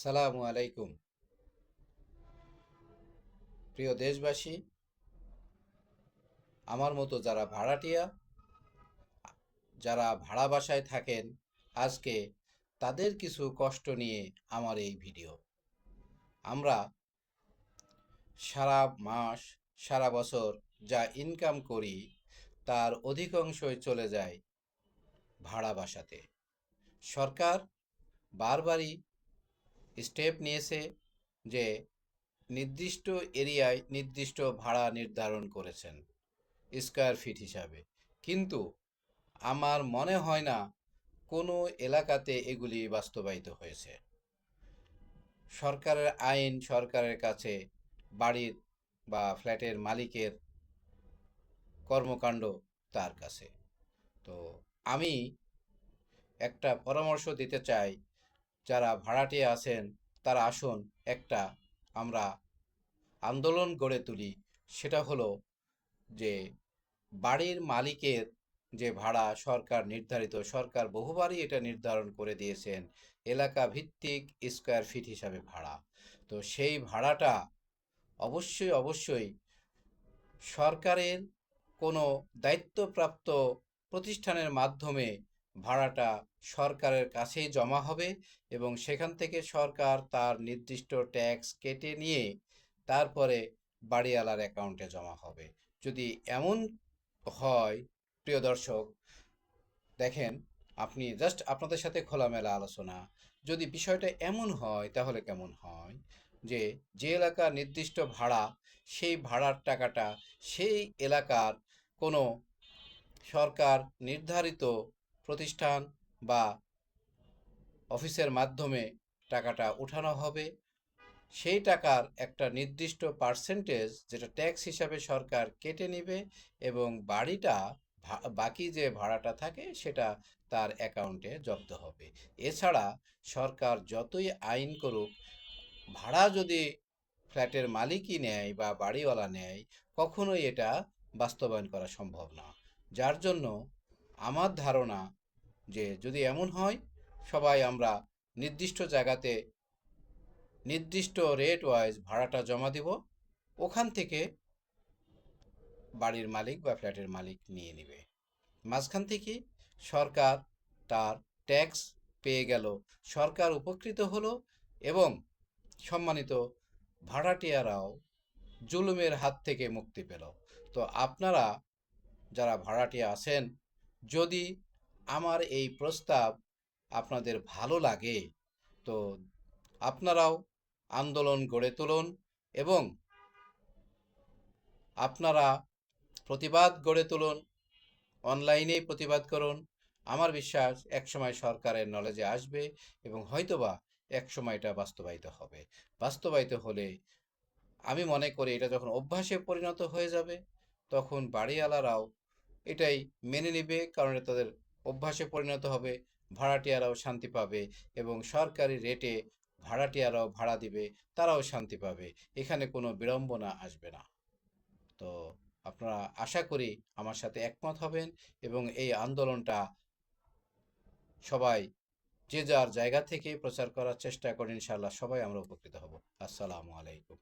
সালামু আলাইকুম। প্রিয় দেশবাসী, আমার মতো যারা ভাড়াটিয়া, যারা ভাড়া বাসায় থাকেন, আজকে তাদের কিছু কষ্ট নিয়ে আমার এই ভিডিও। আমরা সারা মাস, সারা বছর যা ইনকাম করি, তার অধিকাংশই চলে যায় ভাড়া বাসাতে। সরকার বারবারই স্টেপ নিয়েছে যে নির্দিষ্ট এরিয়ায় নির্দিষ্ট ভাড়া নির্ধারণ করেছেন স্কোয়ার ফিট হিসাবে। কিন্তু আমার মনে হয় না কোনো এলাকাতে এগুলি বাস্তবায়িত হয়েছে। সরকারের আইন, সরকারের কাছে বাড়ির বা ফ্ল্যাটের মালিকের কর্মকাণ্ড তার কাছে। তো আমি একটা পরামর্শ দিতে চাই যারা ভাড়াটে আছেন, তারা আসুন, একটা আমরা আন্দোলন গড়ে তুলি। সেটা হলো যে, বাড়ির মালিকের যে ভাড়া সরকার নির্ধারিত, সরকার বহুবারই এটা নির্ধারণ করে দিয়েছেন এলাকা ভিত্তিক স্কোয়ার ফিট হিসাবে ভাড়া। তো সেই ভাড়াটা অবশ্যই অবশ্যই সরকারের কোনো দায়িত্বপ্রাপ্ত প্রতিষ্ঠানের মাধ্যমে ভাড়াটা সরকারের কাছেই জমা হবে এবং সেখান থেকে সরকার তার নির্দিষ্ট ট্যাক্স কেটে নিয়ে তারপরে বাড়িওয়ালার অ্যাকাউন্টে জমা হবে। যদি এমন হয়, প্রিয় দর্শক, দেখেন, আপনি জাস্ট আপনাদের সাথে খোলামেলা আলোচনা। যদি বিষয়টা এমন হয়, তাহলে কেমন হয়? যে যে এলাকার নির্দিষ্ট ভাড়া, সেই ভাড়ার টাকাটা সেই এলাকার কোনো সরকার নির্ধারিত প্রতিষ্ঠান বা অফিসের মাধ্যমে টাকাটা উঠানো হবে। সেই টাকার একটা নির্দিষ্ট পার্সেন্টেজ যেটা ট্যাক্স হিসাবে সরকার কেটে নেবে এবং বাড়িটা বাকি যে ভাড়াটা থাকে সেটা তার অ্যাকাউন্টে জব্দ হবে। এছাড়া সরকার যতই আইন করুক, ভাড়া যদি ফ্ল্যাটের মালিকই নেয় বা বাড়িওয়ালা নেয়, কখনোই এটা বাস্তবায়ন করা সম্ভব না। যার জন্য আমার ধারণা যে যদি এমন হয়, সবাই আমরা নির্দিষ্ট জায়গাতে নির্দিষ্ট রেট ওয়াইজ ভাড়াটা জমা দিব। ওখান থেকে বাড়ির মালিক বা ফ্ল্যাটের মালিক নিয়ে নেবে। মাঝখান থেকে সরকার তার ট্যাক্স পেয়ে গেল। সরকার উপকৃত হলো এবং সম্মানিত ভাড়াটিয়ারাও জুলুমের হাত থেকে মুক্তি পেল। তো আপনারা যারা ভাড়াটিয়া আছেন, যদি আমার এই প্রস্তাব আপনাদের ভালো লাগে, তো আপনারাও আন্দোলন গড়ে তুলুন এবং আপনারা প্রতিবাদ গড়ে তুলুন, অনলাইনেই প্রতিবাদ করুন। আমার বিশ্বাস একসময় সরকারের নলেজে আসবে এবং হয়তোবা একসময় এটা বাস্তবায়িত হবে। বাস্তবায়িত হলে আমি মনে করি এটা যখন অভ্যাসে পরিণত হয়ে যাবে, তখন বাড়িওয়ালারাও এটাই মেনে নেবে, কারণ তাদের অভ্যাসে পরিণত হবে, ভাড়াটিয়ারাও শান্তি পাবে এবং সরকারি রেটে ভাড়াটিয়ারাও ভাড়া দিবে, তারাও শান্তি পাবে। এখানে কোনো বিড়ম্বনা আসবে না। তো আপনারা আশা করি আমার সাথে একমত হবেন এবং এই আন্দোলনটা সবাই যে যার জায়গা থেকে প্রচার করার চেষ্টা করেন, ইনশাআল্লাহ সবাই আমরা উপকৃত হব। আসসালামু আলাইকুম।